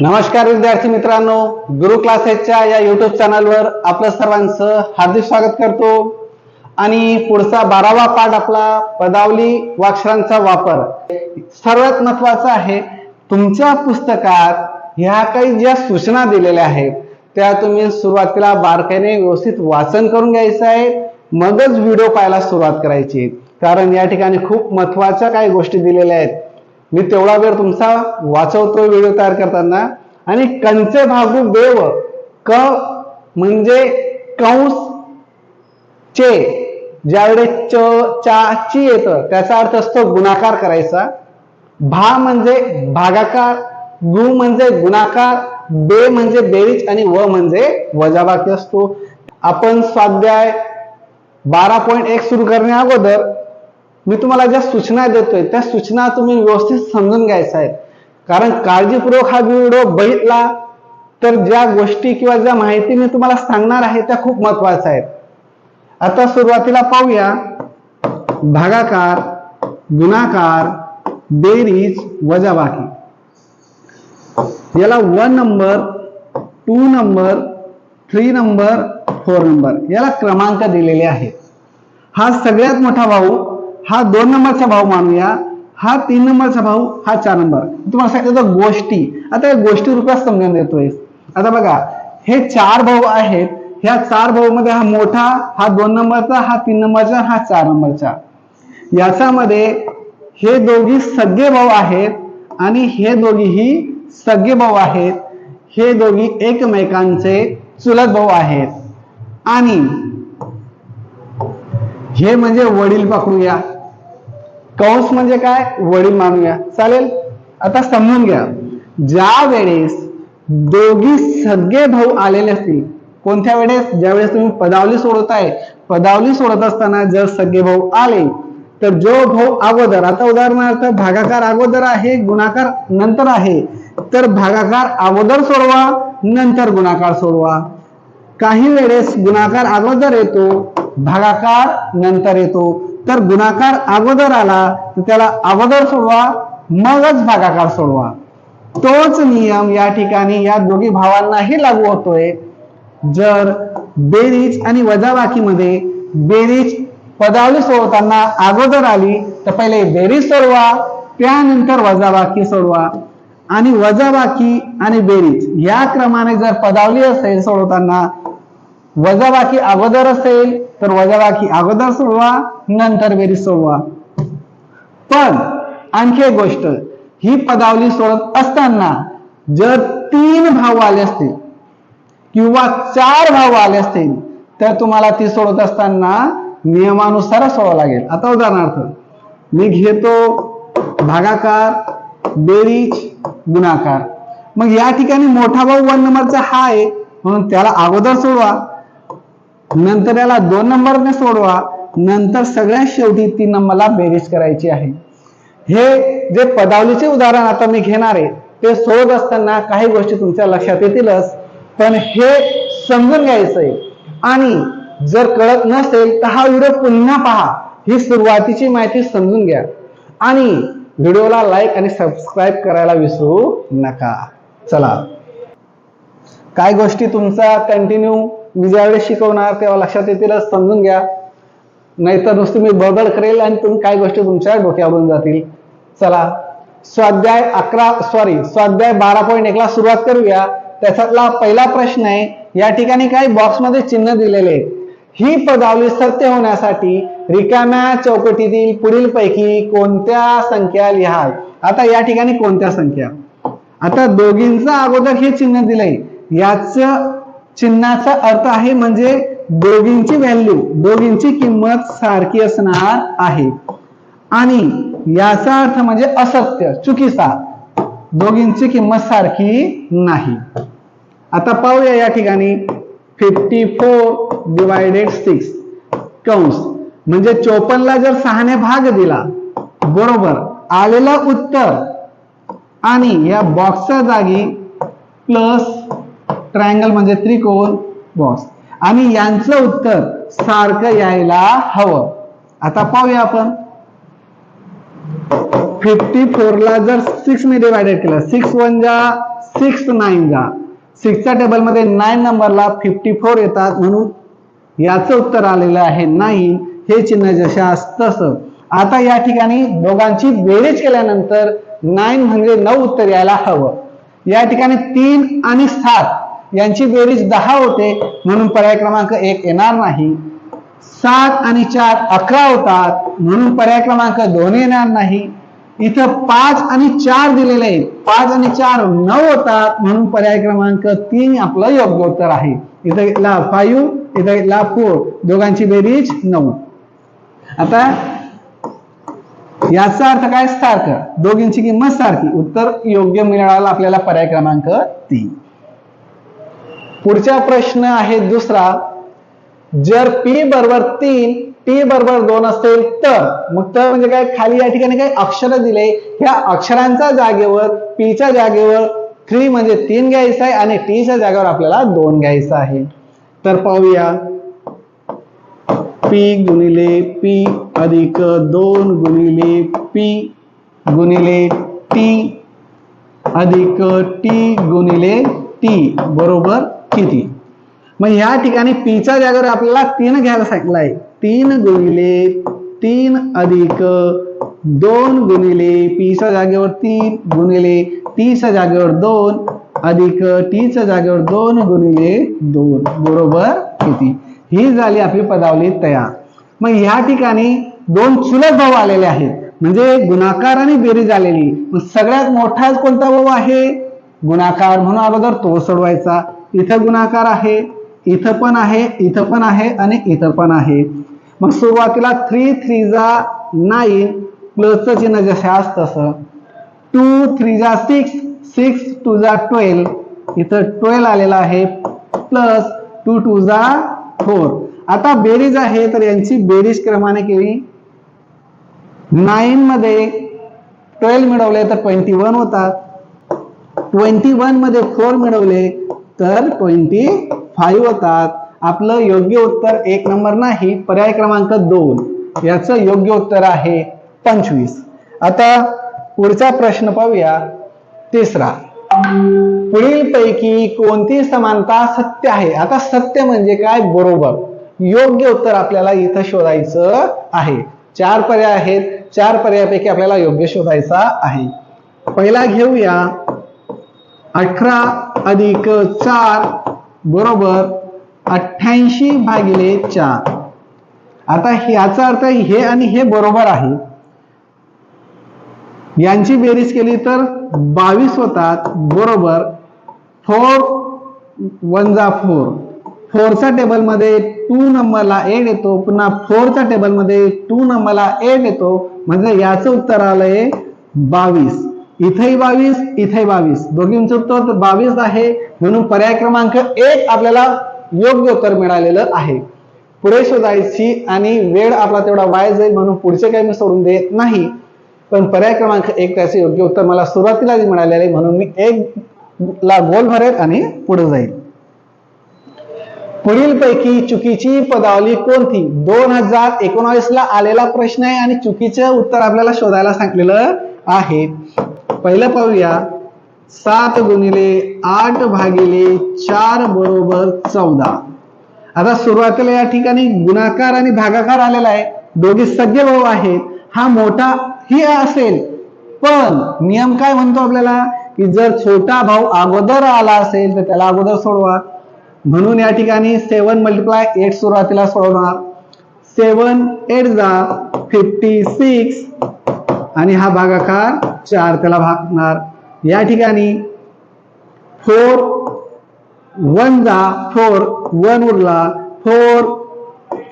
नमस्कार विद्यार्थी मित्रांनो गुरु क्लासेसच्या या युट्यूब चॅनलवर आपलं सर्वांचं हार्दिक स्वागत करतो. आणि पुढचा बारावा पाठ आपला पदावली वाक्षरांचा वापर. सर्वात महत्त्वाचा आहे तुमच्या पुस्तकात ह्या काही ज्या सूचना दिलेल्या आहेत त्या तुम्ही सुरुवातीला बारकाईने व्यवस्थित वाचन करून घ्यायचं आहे मगच व्हिडिओ पाहायला सुरुवात करायची कारण या ठिकाणी खूप महत्त्वाच्या काही गोष्टी दिलेल्या आहेत. मी तेवढा वेळ तुमचा वाचवतो व्हिडिओ तयार करताना. आणि कंचे भागू देव क म्हणजे कंस चे ज्यावेळेस च चा ची येतं त्याचा अर्थ असतो गुणाकार करायचा. भा म्हणजे भागाकार गु म्हणजे गुणाकार बे म्हणजे बेरीज आणि व म्हणजे वजाबाकी असतो. आपण स्वाध्याय बारा पॉईंट एक सुरू करण्या अगोदर मी तुम्हाला ज्या सूचना देतोय त्या सूचना तुम्ही व्यवस्थित समजून घ्यायच्या आहेत. कारण काळजीपूर्वक हा व्हिडिओ बघितला तर ज्या गोष्टी किंवा ज्या माहिती मी तुम्हाला सांगणार आहे त्या खूप महत्त्वाच्या आहेत. आता सुरुवातीला पाहूया. भागाकार गुणाकार बेरीज वजाबाकी. याला one number two number three number four number याला क्रमांक दिलेले आहेत. हा सगळ्यात मोठा भाऊ हा दोन नंबरचा भाऊ मानूया. हा तीन नंबरचा भाऊ हा चार नंबर. तुम्हाला सांगितलं गोष्टी. आता या गोष्टी रुपयात समजून येतोय आता बघा हे चार भाऊ आहेत. ह्या चार भाऊ मध्ये हा मोठा हा दोन नंबरचा हा तीन नंबरचा हा चार नंबरचा. याच्यामध्ये हे दोघी सगळे भाऊ आहेत आणि हे दोघीही सगळे भाऊ आहेत. हे दोघी एकमेकांचे चुलत भाऊ आहेत. आणि हे म्हणजे वडील पकडूया. कंस म्हणजे काय? वडील मानूया चालेल? आता समजून घ्या. ज्या वेळेस दोघी सगळे भाऊ आलेले असतील कोणत्या वेळेस? ज्यावेळेस तुम्ही पदावली सोडवताय. पदावली सोडत असताना जर सगळे भाऊ आले तर जो भाऊ अगोदर आता उदाहरणार्थ भागाकार अगोदर आहे गुणाकार नंतर आहे तर भागाकार अगोदर सोडवा नंतर गुणाकार सोडवा. काही वेळेस गुणाकार अगोदर येतो भागाकार नंतर येतो. तर गुणाकार अगोदर आला तर त्याला अगोदर सोडवा मगच भागाकार सोडवा. तोच नियम या ठिकाणी या दोघी भावांनाही लागू होतोय. जर बेरीज आणि वजाबाकीमध्ये बेरीज पदावली सोडवताना अगोदर आली तर पहिले बेरीज सोडवा त्यानंतर वजाबाकी सोडवा. आणि वजाबाकी आणि बेरीज या क्रमाने जर पदावली असेल सोडवताना वजाबाकी अगोदर असेल तर वजाबाकी अगोदर सोडवा नंतर बेरीज सोडवा. पण आणखी एक गोष्ट ही पदावली सोडत असताना जर तीन भाऊ आले असतील किंवा चार भाऊ आले असतील तर तुम्हाला ती सोडत असताना नियमानुसार सोडावं लागेल. आता उदाहरणार्थ मी घेतो भागाकार बेरीज गुणाकार. मग या ठिकाणी मोठा भाऊ वन नंबरचा हा आहे म्हणून त्याला अगोदर सोडवा. नंतर याला दोन नंबरने सोडवा. नंतर सगळ्यात शेवटी तीन नंबरला बेरीज करायची आहे. हे जे पदावलीचे उदाहरण आता मी घेणार आहे ते सोडत असताना काही गोष्टी तुमच्या लक्षात येतीलच पण हे समजून घ्यायचं आहे. आणि जर कळत नसेल तर हा व्हिडिओ पुन्हा पहा. ही सुरुवातीची माहिती समजून घ्या. आणि व्हिडिओला लाईक आणि सबस्क्राईब करायला विसरू नका. चला. काय गोष्टी तुमचा कंटिन्यू? मी ज्यावेळेस शिकवणार तेव्हा लक्षात येतीलच समजून घ्या. नाहीतर नुसतं मी बडबड करेल आणि तुम्ही काय गोष्टी तुमच्या डोक्यावरून जातील. चला स्वाध्याय अकरा सॉरी स्वाध्याय बारा पॉईंट एकला सुरुवात करूया. त्याच्यातला पहिला प्रश्न आहे या ठिकाणी काही बॉक्समध्ये चिन्ह दिलेले आहेत. ही पदावली सत्य होण्यासाठी रिकाम्या चौकटीतील पुढील पैकी कोणत्या संख्या लिहाल? आता या ठिकाणी कोणत्या संख्या? आता दोघींचा अगोदर हे चिन्ह दिलंय. याच चिन्हाचा अर्थ आहे म्हणजे दोघींची व्हॅल्यू दोघींची किंमत सारखी असणार आहे. आणि याचा अर्थ म्हणजे असत्य चुकीचा. दोघींची किंमत सारखी नाही. आता पाहूया या ठिकाणी फिफ्टी फोर डिवायडेड सिक्स कंस म्हणजे चोपनला जर सहाने भाग दिला बरोबर आलेलं उत्तर. आणि या बॉक्सच्या जागी प्लस ट्रायंगल म्हणजे त्रिकोण बॉस आणि यांचं उत्तर सारखं यायला हवं. आता पाहूया आपण. फिफ्टी फोरला जर सिक्स ने डिवायडेड केलं सिक्स वन जा सिक्स नाईन जा. सिक्सच्या टेबलमध्ये नाईन नंबरला फिफ्टी फोर येतात म्हणून याचं उत्तर आलेलं आहे नाईन हे चिन्ह जशास तसं. आता या ठिकाणी दोघांची बेरीज केल्यानंतर नाईन म्हणजे नऊ उत्तर यायला हवं. या ठिकाणी तीन आणि सात. यांची बेरीज दहा होते म्हणून पर्याय क्रमांक एक येणार नाही. सात आणि चार अकरा होतात म्हणून पर्याय क्रमांक दोन येणार नाही. इथं पाच आणि चार दिलेले आहेत. पाच आणि चार नऊ होतात म्हणून पर्याय क्रमांक तीन आपलं योग्य उत्तर आहे. इथं घेतला फाईव्ह इथं घेतला फोर दोघांची बेरीज नऊ. आता याचा अर्थ काय? सारखं. दोघींची किंमत सारखी. उत्तर योग्य मिळाला आपल्याला पर्याय क्रमांक तीन. पुढचा प्रश्न आहे दुसरा. जर पी बरोबर तीन टी बरोबर दोन असेल तर मग तर म्हणजे काय? खाली या ठिकाणी काही अक्षर दिले. ह्या अक्षरांच्या जागेवर पीच्या जागेवर थ्री म्हणजे तीन घ्यायचं आहे आणि टीच्या जागेवर आपल्याला दोन घ्यायचं आहे. तर पाहूया. पी गुणिले पी अधिक दोन गुणिले पी गुणिले टी अधिक टी गुणिले टी बरोबर? किती? मग या ठिकाणी पीच्या जागेवर आपल्याला तीन घ्यायला सांगितलं आहे तीन गुणिले तीन अधिक दोन गुणिले पीच्या जागेवर तीन गुणिले तीच्या जागेवर दोन अधिक टीच्या जागेवर दोन गुणिले दोन. बरोबर? किती? ही झाली आपली पदावली तयार. मग या ठिकाणी दोन चुलत भाऊ आलेले आहेत. म्हणजे गुणाकार आणि बेरीज आलेली मग सगळ्यात मोठा कोणता भाऊ आहे? गुणाकार म्हणून अगोदर तो सोडवायचा. इथं गुणाकार आहे इथं पण आहे इथं पण आहे आणि इथं पण आहे. मग सुरुवातीला थ्री थ्री जा नाईन प्लसचं चिन्ह असतं तसं. टू थ्री जा सिक्स सिक्स टू जा ट्वेल्व इथं ट्वेल्व आलेला आहे प्लस टू टू जा फोर आता बेरीज आहे तर यांची बेरीज क्रमाने केली. नाईन मध्ये ट्वेल्व मिळवले तर ट्वेंटी वन होतात. ट्वेंटी वनमध्ये फोर मिळवले तर ट्वेंटी फाईव्ह होतात. आपलं योग्य उत्तर एक नंबर नाही पर्याय क्रमांक दोन. याचं योग्य उत्तर आहे पंचवीस. आता पुढचा प्रश्न पाहूया. तिसरा. पुढील पैकी कोणती समानता सत्य आहे? आता सत्य म्हणजे काय? बरोबर. योग्य उत्तर आपल्याला इथं शोधायचं आहे. चार पर्याय आहेत. चार पर्यायापैकी आपल्याला योग्य शोधायचा आहे. पहिला घेऊया. अठरा अधिक चार बरोबर अठ्ठ्याऐंशी भागिले चार. आता याचा अर्थ हे आणि हे बरोबर आहे. यांची बेरीज केली तर बावीस होतात बरोबर फोर वन जा फोर. फोरच्या टेबलमध्ये टू नंबरला एट येतो पुन्हा फोरच्या टेबलमध्ये टू नंबरला एट येतो. म्हणजे याचं उत्तर आलंय बावीस. इथेही बावीस इथे बावीस. दोघींचं उत्तर बावीस आहे. म्हणून पर्याय क्रमांक एक आपल्याला योग्य उत्तर मिळालेलं आहे. पुढे शोधायची आणि वेळ आपला तेवढा वाया जाईल म्हणून पुढचे काही मी सोडून देत नाही. पण पर्याय क्रमांक एक त्याचे योग्य उत्तर मला सुरुवातीला मिळालेलं आहे म्हणून मी एक ला गोल भरेल आणि पुढे जाईल. पुढील पैकी चुकीची पदावली कोणती? दोन हजार एकोणावीस ला आलेला प्रश्न आहे आणि चुकीचं उत्तर आपल्याला शोधायला सांगलेलं आहे. पहिलं पाहूया. सात गुणिले आठ भागिले चार बरोबर चौदा. आता सुरुवातीला या ठिकाणी गुणाकार आणि भागाकार आलेला आहे. दोघे सगळे भाऊ आहेत. हा मोठा ही असेल. पण नियम काय म्हणतो आपल्याला? की जर छोटा भाऊ अगोदर आला असेल तर त्याला अगोदर सोडवा. म्हणून या ठिकाणी सेवन मल्टिप्लाय एट सुरुवातीला सोडवणार. सेवन एट जा फिफ्टी सिक्स आणि हा भागाकार चार त्याला भागणार. या ठिकाणी फोर वन जा फोर वन उरला. फोर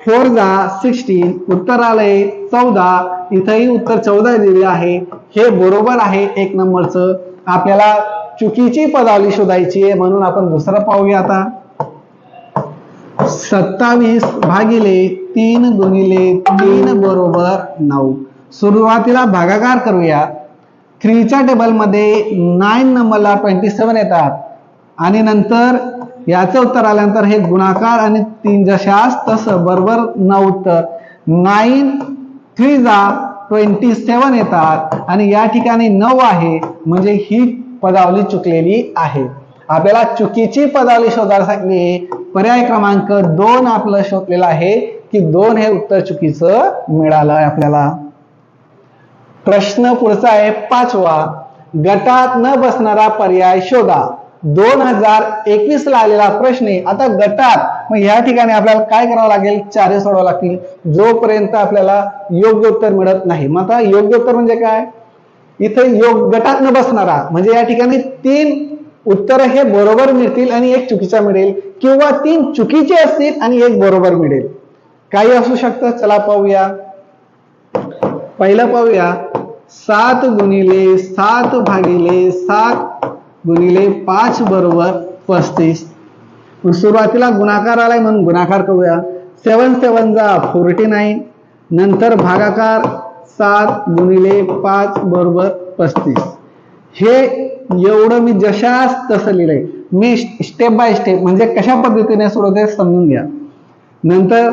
फोर जा सिक्स्टीन उत्तर आलंय चौदा. इथंही उत्तर चौदा दिलेलं आहे. हे बरोबर आहे एक नंबरचं. आपल्याला चुकीची पदावली शोधायची आहे म्हणून आपण दुसरं पाहूया आता. सत्तावीस भागिले तीन गुणिले तीन बरोबर नऊ. सुरुवातीला भागाकार करूया. थ्रीच्या टेबलमध्ये नाईन नंबरला ट्वेंटी सेवन येतात. आणि नंतर याचं उत्तर आल्यानंतर हे गुणाकार आणि तीन जशास तसं बरोबर नऊ उत्तर. नाईन थ्री जा ट्वेंटी सेवन येतात. आणि या ठिकाणी नऊ आहे म्हणजे ही पदावली चुकलेली आहे. आपल्याला चुकीची पदावली शोधायसाठी पर्याय क्रमांक दोन आपलं शोधलेलं आहे की दोन हे उत्तर चुकीचं मिळालं आपल्याला. प्रश्न पुढचा आहे पाचवा. गटात न बसणारा पर्याय शोधा. दोन हजार एकवीस ला आलेला प्रश्न आहे. आता गटात मग या ठिकाणी आपल्याला काय करावं लागेल? चार सोडावं लागतील. जोपर्यंत आपल्याला योग्य उत्तर मिळत नाही. मग आता योग्य उत्तर म्हणजे काय? इथे योग गटात न बसणारा म्हणजे या ठिकाणी तीन उत्तर हे बरोबर मिळतील आणि एक चुकीचा मिळेल. किंवा तीन चुकीचे असतील आणि एक बरोबर मिळेल. काही असू शकतं? चला पाहूया. पहिलं पाहूया. सात गुणिले सात भागिले सात गुणिले पाच बरोबर पस्तीस. सुरुवातीला गुणाकार आलाय म्हणून गुणाकार करूया. सेवन सेवन जा फोर्टी नाईन. नंतर भागाकार सात गुणिले पाच बरोबर पस्तीस. हे एवढं मी जशास तसं लिहिलंय. मी स्टेप बाय स्टेप म्हणजे कशा पद्धतीने सोडवते समजून घ्या. नंतर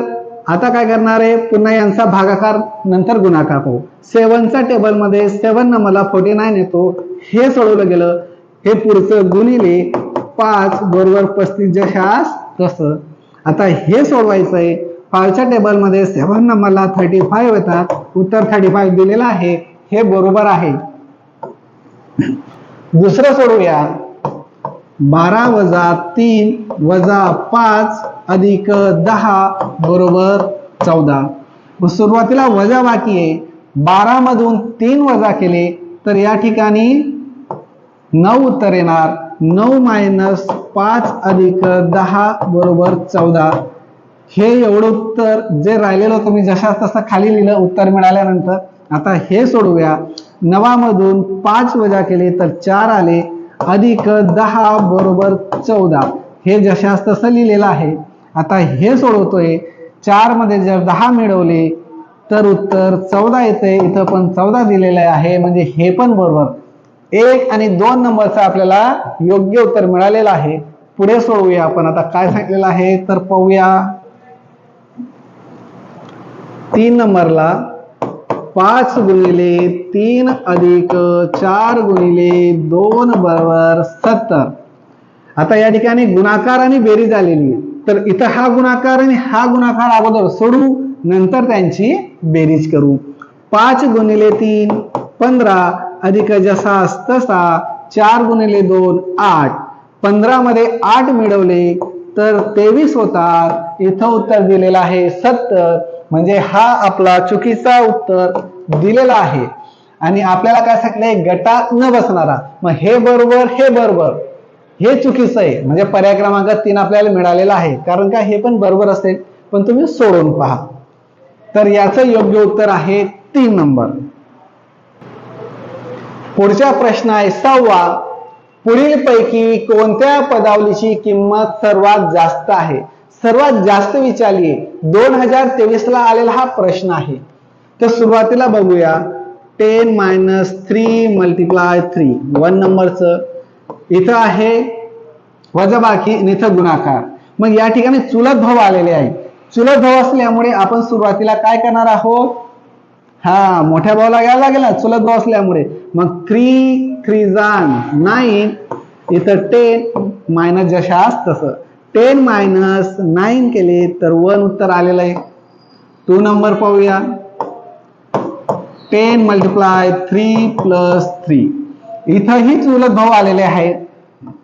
आता काय करणार आहे? पुन्हा यांचा भागाकार नंतर गुणाकार पाहू सेवनच्या टेबलमध्ये सेवन न मला फोर्टी नाईन येतो. हे सोडवलं गेलं. हे पुढचं गुणिले पाच बरोबर पस्तीस जशास तसं. आता हे सोडवायचं आहे. फायच्या टेबलमध्ये सेवन न मला थर्टी फाईव्ह येतात. उत्तर थर्टी फाईव्ह दिलेलं आहे. हे बरोबर आहे. दुसरं सोडूया बारा वजा तीन वजा पाच अधिक दहा बरोबर चौदा. मग सुरुवातीला वजा बाकी आहे. बारा मधून तीन वजा केले तर या ठिकाणी नऊ उत्तर येणार. नऊ मायनस पाच अधिक दहा बरोबर चौदा. हे एवढं उत्तर जे राहिलेलं होतं मी जशा तसं खाली लिहिलं उत्तर मिळाल्यानंतर. आता हे सोडूया नवामधून पाच वजा केले तर चार आले. अधिक दहा बरोबर चौदा. हे जशास तसं लिहिलेलं आहे. आता हे सोडवतोय. चारमध्ये जर दहा मिळवले तर उत्तर चौदा येते इथं पण चौदा दिलेलं आहे म्हणजे हे पण बरोबर. एक आणि दोन नंबरचं आपल्याला योग्य उत्तर मिळालेलं आहे. पुढे सोडवूया आपण. आता काय सांगितलेलं आहे तर पाहूया. तीन नंबरला पाच गुणिले तीन अधिक चार गुणिले दोन बरोबर सत्तर. आता या ठिकाणी गुणाकार आणि बेरीज आलेली आहे. तर इथं हा गुणाकार आणि हा गुणाकार अगोदर सोडू नंतर त्यांची बेरीज करू. पाच गुणिले तीन पंधरा अधिक जसा तसा चार गुणिले दोन आठ. पंधरा मध्ये आठ मिळवले तर तेवीस होतात. इथं उत्तर दिलेलं आहे सत्तर. म्हणजे हा आपला चुकीचा उत्तर दिलेला आहे. आणि आपल्याला काय सांगितलंय गटात न बसणारा. मग हे बरोबर हे बरोबर. हे चुकीचं आहे. म्हणजे पर्याय क्रमांक तीन आपल्याला मिळालेला आहे. कारण का? हे पण बरोबर असेल पण तुम्ही सोडून पहा. तर याचं योग्य उत्तर आहे तीन नंबर. पुढचा प्रश्न आहे सहावा पुढील पैकी कोणत्या पदावलीची किंमत सर्वात जास्त आहे? सर्वात जास्त विचारली. दोन हजार तेवीस ला आलेला हा प्रश्न आहे. तर सुरुवातीला बघूया. Ten minus three multiply three. One नंबरचं. इथं आहे वजाबाकी आणि इथं गुणाकार. मग या ठिकाणी चुलत भाव आलेले आहे चुलत भाव असल्यामुळे आपण सुरुवातीला काय करणार आहोत? हा मोठ्या भावाला घ्यायला लागेल ना चुलत भाव असल्यामुळे. मग थ्री थ्री जान नाईन इथं टेन मायनस जशास तसं. टेन मायनस नाईन केले तर वन उत्तर आलेलं आहे. टू नंबर पाहूया. Ten multiply three plus three इथंही चुलत भाव आलेले आहेत.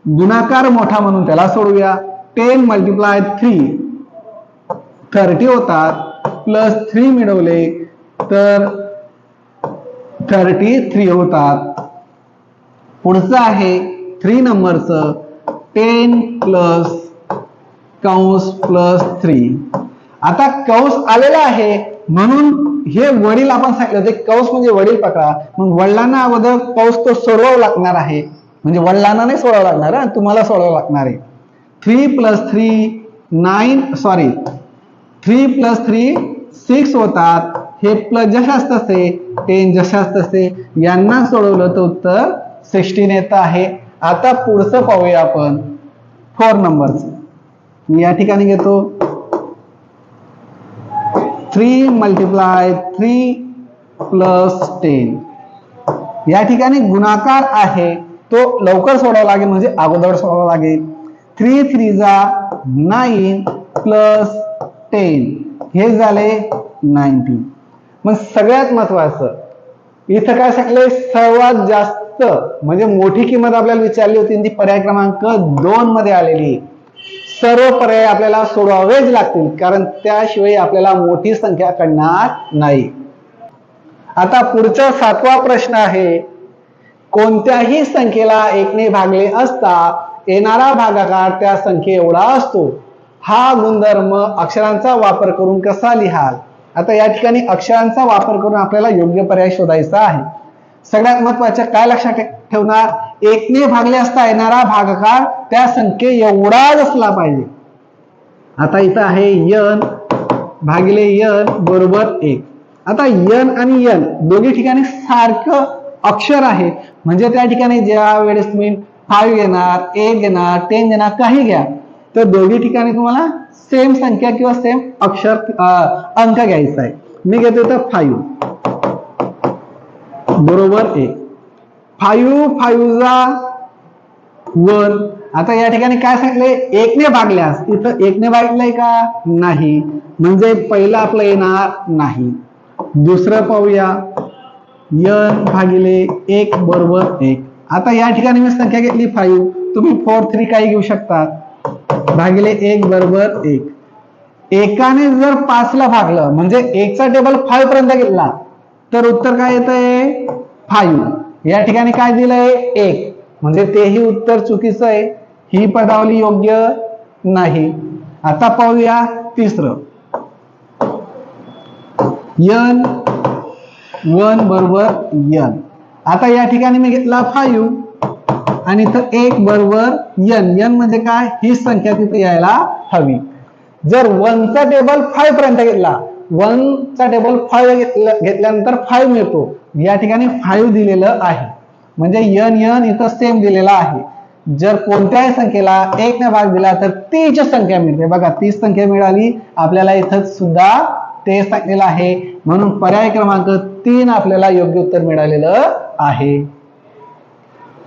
गुणाकार मोठा म्हणून त्याला सोडूया. Ten multiply three. थर्टी होतात. प्लस थ्री मिळवले तर थर्टी थ्री होतात. पुढचं आहे थ्री नंबरचं. टेन प्लस कंस प्लस थ्री. आता कंस आलेला आहे. म्हणून हे वडील आपण सांगितलं होते कौस म्हणजे वडील पकडा. मग वडिलांना अगोदर पाऊस तो सोडवावा लागणार आहे. म्हणजे वडिलांना नाही सोडावं लागणार आणि तुम्हाला सोडावं लागणार आहे. Three plus three nine sorry three plus three six होतात. हे प्लस जशाच तसे टेन जशाच तसे. यांना सोडवलं तर उत्तर सिक्स्टीन येत आहे. आता पुढचं पाहूया आपण. फोर नंबरचं मी या ठिकाणी घेतो. Three multiply three plus ten या ठिकाणी गुणाकार आहे तो लवकर सोडावा लागेल म्हणजे अगोदर सोडावा लागेल. थ्री थ्री जा नाईन प्लस टेन हे झाले नाईन्टीन मग सगळ्यात महत्वाचं इथं काय सांगले सर्वात जास्त म्हणजे मोठी किंमत आपल्याला विचारली होती आणि ती पर्याय क्रमांक दोन मध्ये आलेली. आहे. सर्व पर्याय आपल्याला सोडवावेच लागतील कारण त्याशिवाय आपल्याला मोठी संख्या कळणार नाही. आता पुढचा सातवा प्रश्न आहे कोणत्याही संख्येला एकने भागले असता येणारा भागाकार त्या संख्ये एवढा असतो. हा गुणधर्म अक्षरांचा वापर करून कसा लिहाल? आता या ठिकाणी अक्षरांचा वापर करून आपल्याला योग्य पर्याय शोधायचा आहे. सगळ्यात महत्वाचं काय लक्षात ठेवणार? एकने भागले असता येणारा भागकार त्या संख्ये एवढाच असला पाहिजे. आता इथं आहे यन भागिले यन बरोबर एक. आता यन आणि यन दोन्ही ठिकाणी सारखं अक्षर आहे. म्हणजे त्या ठिकाणी ज्या वेळेस तुम्ही फाईव्ह घेणार एक घेणार टेन घेणार काही घ्या. तर दोन्ही ठिकाणी तुम्हाला सेम संख्या किंवा सेम अक्षर अंक घ्यायचा आहे. मी घेतो इथं फाईव्ह बरोबर एक फाईव्ह फाईव्हचा वन आता या ठिकाणी काय सांगले? एकने भागल्यास. इथं एकने भागलंय का? नाही. म्हणजे पहिलं आपलं येणार नाही. दुसरं पाहूया. यन भागिले एक बरोबर एक. आता या ठिकाणी मी संख्या घेतली फाईव्ह तुम्ही फोर थ्री काही घेऊ शकता. भागिले एक बरोबर एक. एकाने जर पाचला भागलं म्हणजे एकचा टेबल फाईव्ह पर्यंत घेतला तर उत्तर काय येत आहे फाईव्ह. या ठिकाणी काय दिलंय? एक. म्हणजे तेही उत्तर चुकीचं आहे. ही पदावली योग्य नाही. आता पाहूया तिसरं. यन वन बरोबर यन. आता या ठिकाणी मी घेतला फाईव्ह. आणि इथं एक बरोबर यन. यन म्हणजे काय? ही संख्या तिथे यायला हवी. जर वनचा टेबल फाईव्ह पर्यंत घेतला वनचा टेबल फाईव्ह घेतल्यानंतर फाईव्ह मिळतो. या ठिकाणी फाईव्ह दिलेलं आहे. म्हणजे यन यन इथं सेम दिलेला आहे. जर कोणत्याही संख्येला एक ने भाग दिला तर तीच संख्या मिळते. बघा तीच संख्या मिळाली. आपल्याला इथं सुद्धा ते सांगलेलं आहे. म्हणून पर्याय क्रमांक तीन आपल्याला योग्य उत्तर मिळालेलं आहे.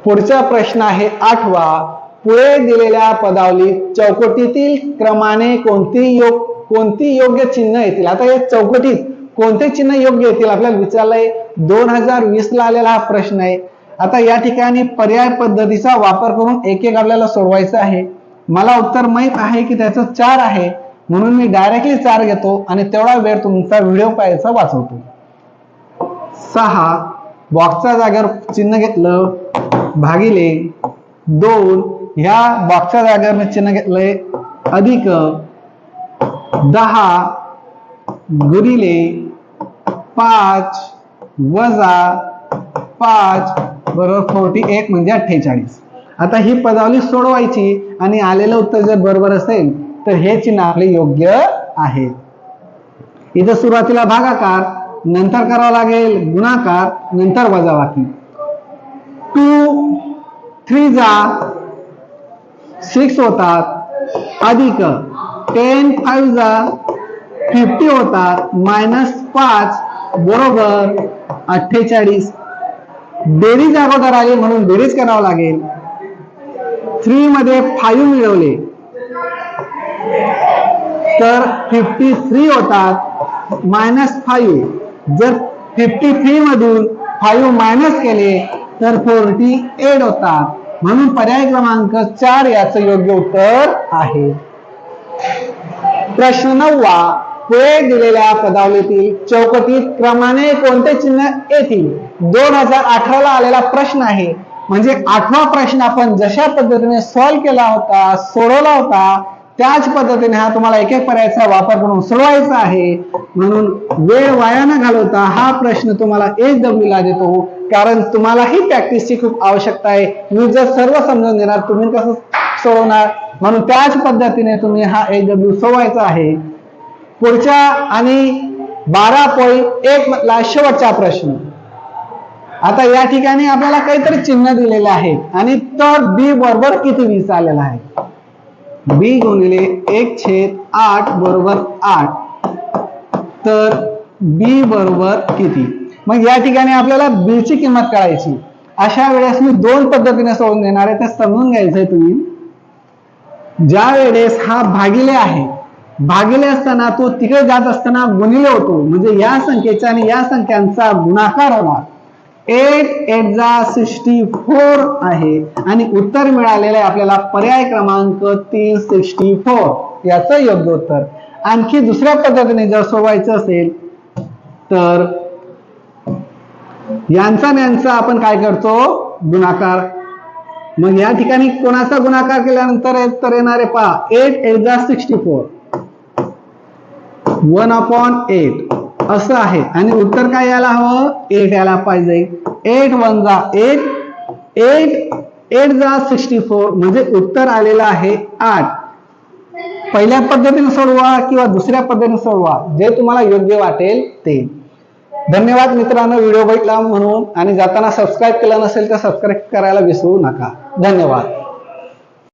पुढचा प्रश्न आहे आठवा. पुढे दिलेल्या पदावली चौकटीतील क्रमाने कोणती योग कोणती योग्य चिन्ह येतील? आता या चौकटीत कोणते चिन्ह योग्य येतील? आपल्याला विचारलंय दोन हजार वीस ला आलेला हा प्रश्न आहे. आता या ठिकाणी पर्याय पद्धतीचा वापर करून एक एक आपल्याला सोडवायचं आहे. मला उत्तर माहीत आहे की त्याचं चार आहे. म्हणून मी डायरेक्टली चार घेतो आणि तेवढा वेळ तुमचा व्हिडिओ पाहायचा वाचवतो. सहा. बॉक्सच्या जागेवर चिन्ह घेतलं भागिले दोन. ह्या बॉक्सच्या जागेवर मी चिन्ह घेतलंय अधिक दहा गुणिले पाच वजा पाच बरोबर फोर्टी एक म्हणजे अठ्ठेचाळीस. आता ही पदावली सोडवायची आणि आलेलं उत्तर जर बरोबर असेल तर हे चिन्ह आपले योग्य आहे. इथं सुरुवातीला भागाकार नंतर करावा लागेल गुणाकार नंतर वजाबाकी. टू थ्री जा सिक्स होतात अधिक. टेन फाईव्ह जा फिफ्टी होतात मायनस पाच बरोबर अठ्ठेचाळीस. बेरीज अगोदर आली म्हणून बेरीज करावं लागेल. थ्री मध्ये फाईव्ह मिळवले. तर फिफ्टी थ्री होतात मायनस फाईव्ह जर फिफ्टी थ्री मधून फाईव्ह मायनस केले तर फोर्टी एट होतात म्हणून पर्याय क्रमांक चार याचं योग्य उत्तर आहे. प्रश्न नववा पुढे दिलेल्या पदावलीतील चौकटीत क्रमाने कोणते चिन्ह येतील? दोन हजार अठराला आलेला प्रश्न आहे. म्हणजे आठवा प्रश्न आपण जशा पद्धतीने सॉल्व्ह केला होता सोडवला होता त्याच पद्धतीने हा तुम्हाला एक एक पर्यायाचा वापर करून सोडवायचा आहे. म्हणून वेळ वाया न घालवता हा प्रश्न तुम्हाला एच डब्ल्यू देतो. कारण तुम्हाला ही प्रॅक्टिसची खूप आवश्यकता आहे. मी जर सर्व समजून देणार तुम्ही कसं सोडवणार? म्हणून त्याच पद्धतीने तुम्ही हा एक डब्ल्यू सोवायचा आहे. पुढच्या आणि बारा पॉईंट एक मधला शेवटचा प्रश्न. आता या ठिकाणी आपल्याला काहीतरी चिन्ह दिलेले आहे आणि तर बी बरोबर किती वीस आलेला आहे? बी गुणिले एक छेद आठ बरोबर आठ. तर बी बरोबर किती? मग या ठिकाणी आपल्याला बी ची किंमत काढायची अशा वेळेस मी दोन पद्धतीने सोडून देणार आहे ते समजून घ्यायचंय तुम्ही. ज्या वेळेस हा भागिले आहे भागिले असताना तो तिकडे जात असताना गुणिले होतो. म्हणजे या संख्येचा आणि या संख्यांचा गुणाकार होणार. एट एट जा सिक्स्टी फोर आहे. आणि उत्तर मिळालेलं आहे आपल्याला पर्याय क्रमांक तीन सिक्स्टी फोर. याचं योग्य उत्तर. आणखी दुसऱ्या पद्धतीने जर सोडवायचं असेल तर यांचा आणि यांचा आपण काय करतो? गुणाकार मग या ठिकाणी कोणाचा गुणाकार केल्यानंतर तर येणारे पहा. एट एट जा sixty four one upon eight असं आहे. आणि उत्तर काय यायला हवं? एट यायला पाहिजे. एट वन जा एट एट एट जा सिक्स्टी फोर म्हणजे उत्तर आलेलं आहे आठ. पहिल्या पद्धतीने सोडवा किंवा दुसऱ्या पद्धतीने सोडवा. जे तुम्हाला योग्य वाटेल ते. धन्यवाद मित्रांनो व्हिडिओ बघितला म्हणून. आणि जाताना सबस्क्राईब केलं नसेल तर सबस्क्राईब करायला विसरू नका. धन्यवाद.